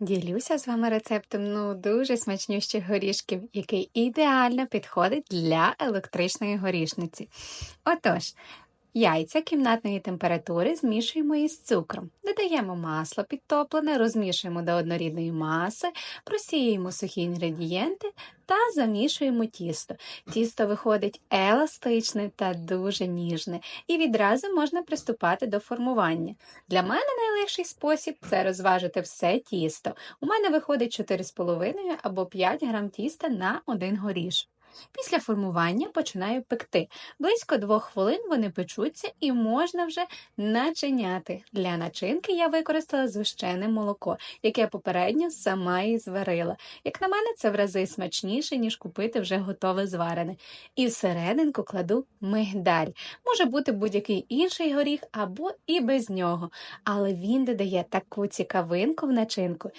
Ділюся з вами рецептом ну дуже смачнющих горішків, який ідеально підходить для електричної горішниці. Отож, яйця кімнатної температури змішуємо із цукром, додаємо масло підтоплене, розмішуємо до однорідної маси, просіюємо сухі інгредієнти та замішуємо тісто. Тісто виходить еластичне та дуже ніжне, і відразу можна приступати до формування. Для мене найлегший спосіб це розважити все тісто. У мене виходить 4,5 або 5 грам тіста на один горіш. Після формування починаю пекти. Близько двох хвилин вони печуться і можна вже начиняти. Для начинки я використала згущене молоко, яке попередньо сама і зварила. Як на мене, це в рази смачніше, ніж купити вже готове зварене. І всерединку кладу мигдаль. Може бути будь-який інший горіх або і без нього, але він додає таку цікавинку в начинку,